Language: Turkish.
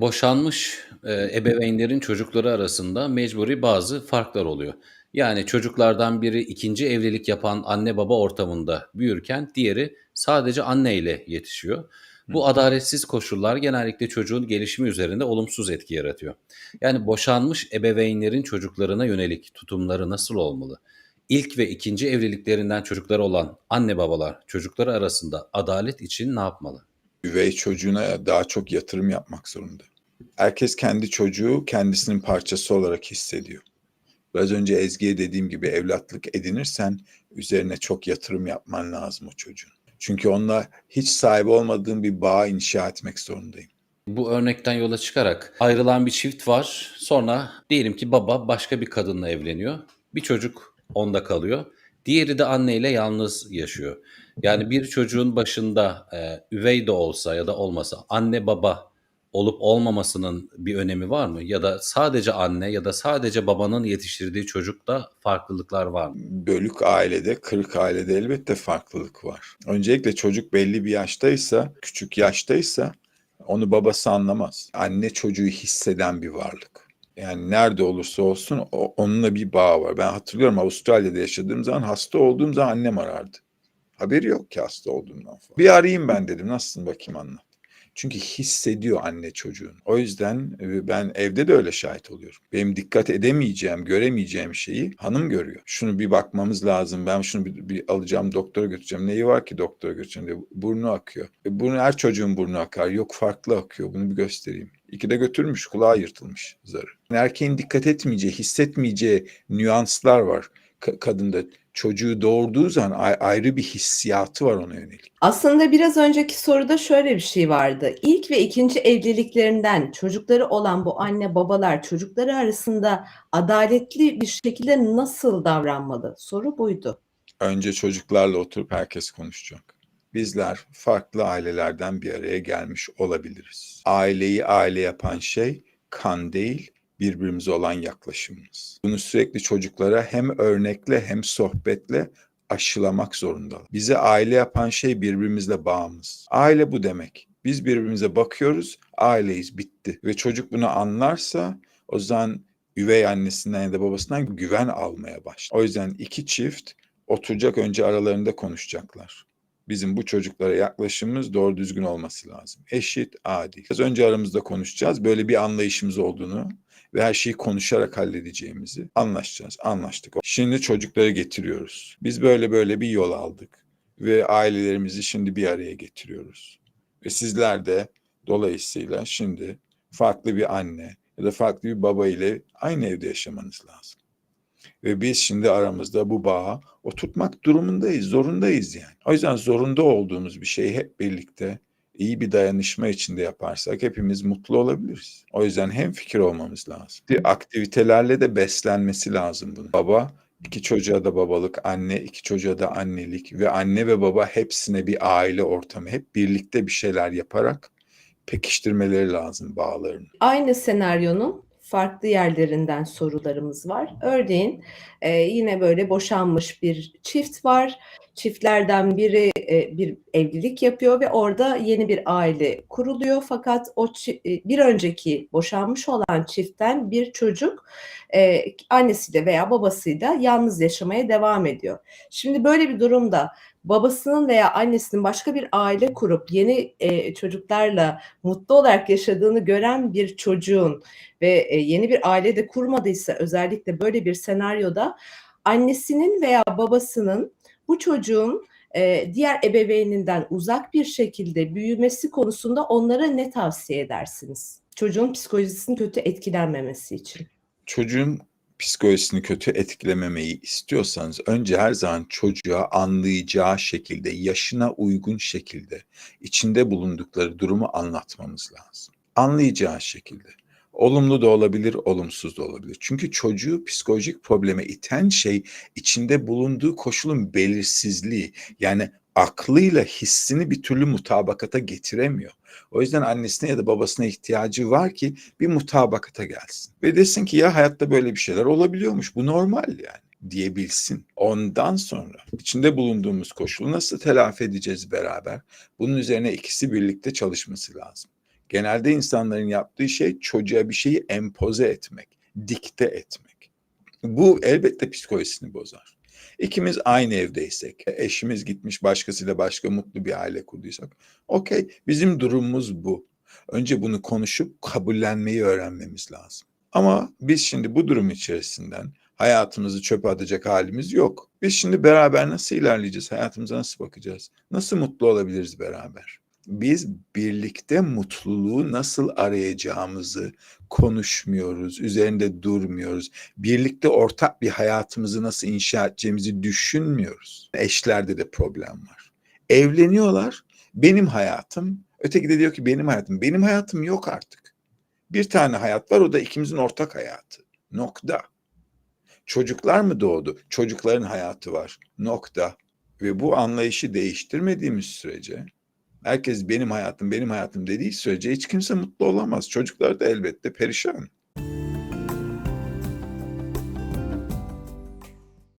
Boşanmış, eee, ebeveynlerin çocukları arasında mecburi bazı farklar oluyor. Yani çocuklardan biri 2'nci evlilik yapan anne baba ortamında büyürken diğeri sadece anneyle yetişiyor. Hı Bu hı. adaletsiz koşullar genellikle çocuğun gelişimi üzerinde olumsuz etki yaratıyor. Yani boşanmış ebeveynlerin çocuklarına yönelik tutumları nasıl olmalı? İlk ve 2'nci evliliklerinden çocukları olan anne babalar çocukları arasında adalet için ne yapmalı? Üvey çocuğuna daha çok yatırım yapmak zorunda. Herkes kendi çocuğu kendisinin parçası olarak hissediyor. Biraz önce Ezgi'ye dediğim gibi evlatlık edinirsen üzerine çok yatırım yapman lazım o çocuğun. Çünkü onunla hiç sahibi olmadığın bir bağ inşa etmek zorundayım. Bu örnekten yola çıkarak ayrılan bir çift var. Sonra diyelim ki baba başka bir kadınla evleniyor. Bir çocuk onda kalıyor. Diğeri de anneyle yalnız yaşıyor. Yani bir çocuğun başında, eee, üvey de olsa ya da olmasa anne baba olup olmamasının bir önemi var mı? Ya da sadece anne ya da sadece babanın yetiştirdiği çocukta farklılıklar var mı? Bölük ailede, kırık ailede elbette farklılık var. Öncelikle çocuk belli bir yaştaysa, küçük yaştaysa onu babası anlamaz. Anne çocuğu hisseden bir varlık. Yani nerede olursa olsun onunla bir bağ var. Ben hatırlıyorum Avustralya'da yaşadığım zaman hasta olduğum zaman annem arardı. Haberi yok ki hasta olduğumdan falan. Bir arayayım ben dedim. Nasılsın bakayım anlat. Çünkü hissediyor anne çocuğun. O yüzden e, ben evde de öyle şahit oluyorum. Benim dikkat edemeyeceğim, göremeyeceğim şeyi hanım görüyor. Şunu bir bakmamız lazım. Ben şunu bir, bir alacağım doktora götüreceğim. Neyi var ki doktora götüreceğim diye. Burnu akıyor. E, burnu her çocuğun burnu akar. Yok farklı akıyor. Bunu bir göstereyim. İki de götürmüş. Kulağı yırtılmış zarı. Erkeğin dikkat etmeyeceği, hissetmeyeceği nüanslar var ka- kadında çocuğu doğurduğu zaman ayrı bir hissiyatı var ona yönelik. Aslında biraz önceki soruda şöyle bir şey vardı. İlk ve ikinci evliliklerinden çocukları olan bu anne babalar çocukları arasında adaletli bir şekilde nasıl davranmalı? Soru buydu. Önce çocuklarla oturup herkes konuşacak. Bizler farklı ailelerden bir araya gelmiş olabiliriz. Aileyi aile yapan şey kan değil, birbirimize olan yaklaşımımız. Bunu sürekli çocuklara hem örnekle hem sohbetle aşılamak zorundalar. Bizi aile yapan şey birbirimizle bağımız. Aile bu demek. Biz birbirimize bakıyoruz, aileyiz, bitti. Ve çocuk bunu anlarsa o zaman üvey annesinden ya da babasından güven almaya başlar. O yüzden iki çift oturacak önce aralarında konuşacaklar. Bizim bu çocuklara yaklaşımımız doğru düzgün olması lazım. Eşit, adil. Az önce aramızda konuşacağız. Böyle bir anlayışımız olduğunu ve her şeyi konuşarak halledeceğimizi anlaşacağız. Anlaştık. Şimdi çocukları getiriyoruz. Biz böyle böyle bir yol aldık ve ailelerimizi şimdi bir araya getiriyoruz. Ve sizler de dolayısıyla şimdi farklı bir anne ya da farklı bir baba ile aynı evde yaşamanız lazım. Ve biz şimdi aramızda bu bağı oturtmak durumundayız, zorundayız yani. O yüzden zorunda olduğumuz bir şeyi hep birlikte iyi bir dayanışma içinde yaparsak hepimiz mutlu olabiliriz. O yüzden hem fikir olmamız lazım. Aktivitelerle de beslenmesi lazım bunun. Baba iki çocuğa da babalık, anne iki çocuğa da annelik ve anne ve baba hepsine bir aile ortamı, hep birlikte bir şeyler yaparak pekiştirmeleri lazım bağlarını. Aynı senaryonun farklı yerlerinden sorularımız var. Örneğin e, yine böyle boşanmış bir çift var. Çiftlerden biri e, bir evlilik yapıyor ve orada yeni bir aile kuruluyor. Fakat o e, bir önceki boşanmış olan çiftten bir çocuk e, annesiyle veya babasıyla yalnız yaşamaya devam ediyor. Şimdi böyle bir durumda babasının veya annesinin başka bir aile kurup yeni e, çocuklarla mutlu olarak yaşadığını gören bir çocuğun ve yeni bir aile de kurmadıysa özellikle böyle bir senaryoda annesinin veya babasının bu çocuğun e, diğer ebeveyninden uzak bir şekilde büyümesi konusunda onlara ne tavsiye edersiniz? Çocuğun psikolojisinin kötü etkilenmemesi için. çocuğun psikolojisini kötü etkilememeyi istiyorsanız önce her zaman çocuğa anlayacağı şekilde, yaşına uygun şekilde içinde bulundukları durumu anlatmamız lazım. Anlayacağı şekilde. Olumlu da olabilir, olumsuz da olabilir. Çünkü çocuğu psikolojik probleme iten şey içinde bulunduğu koşulun belirsizliği. Yani aklıyla hissini bir türlü mutabakata getiremiyor. O yüzden annesine ya da babasına ihtiyacı var ki bir mutabakata gelsin. Ve desin ki ya hayatta böyle bir şeyler olabiliyormuş. Bu normal yani diyebilsin. Ondan sonra içinde bulunduğumuz koşulu nasıl telafi edeceğiz beraber? Bunun üzerine ikisi birlikte çalışması lazım. Genelde insanların yaptığı şey çocuğa bir şeyi empoze etmek, dikte etmek. Bu elbette psikolojisini bozar. İkimiz aynı evdeysek, eşimiz gitmiş başkasıyla başka mutlu bir aile kurduysak, okey bizim durumumuz bu. Önce bunu konuşup kabullenmeyi öğrenmemiz lazım. Ama biz şimdi bu durum içerisinden hayatımızı çöpe atacak halimiz yok. Biz şimdi beraber nasıl ilerleyeceğiz? Hayatımıza nasıl bakacağız? Nasıl mutlu olabiliriz beraber? Biz birlikte mutluluğu nasıl arayacağımızı konuşmuyoruz, üzerinde durmuyoruz. Birlikte ortak bir hayatımızı nasıl inşa edeceğimizi düşünmüyoruz. Eşlerde de problem var. Evleniyorlar, benim hayatım, öteki de diyor ki benim hayatım. Benim hayatım yok artık. Bir tane hayat var, o da ikimizin ortak hayatı. Nokta. Çocuklar mı doğdu? Çocukların hayatı var. Nokta. Ve bu anlayışı değiştirmediğimiz sürece herkes benim hayatım, benim hayatım dediği sürece hiç kimse mutlu olamaz. Çocuklar da elbette perişan.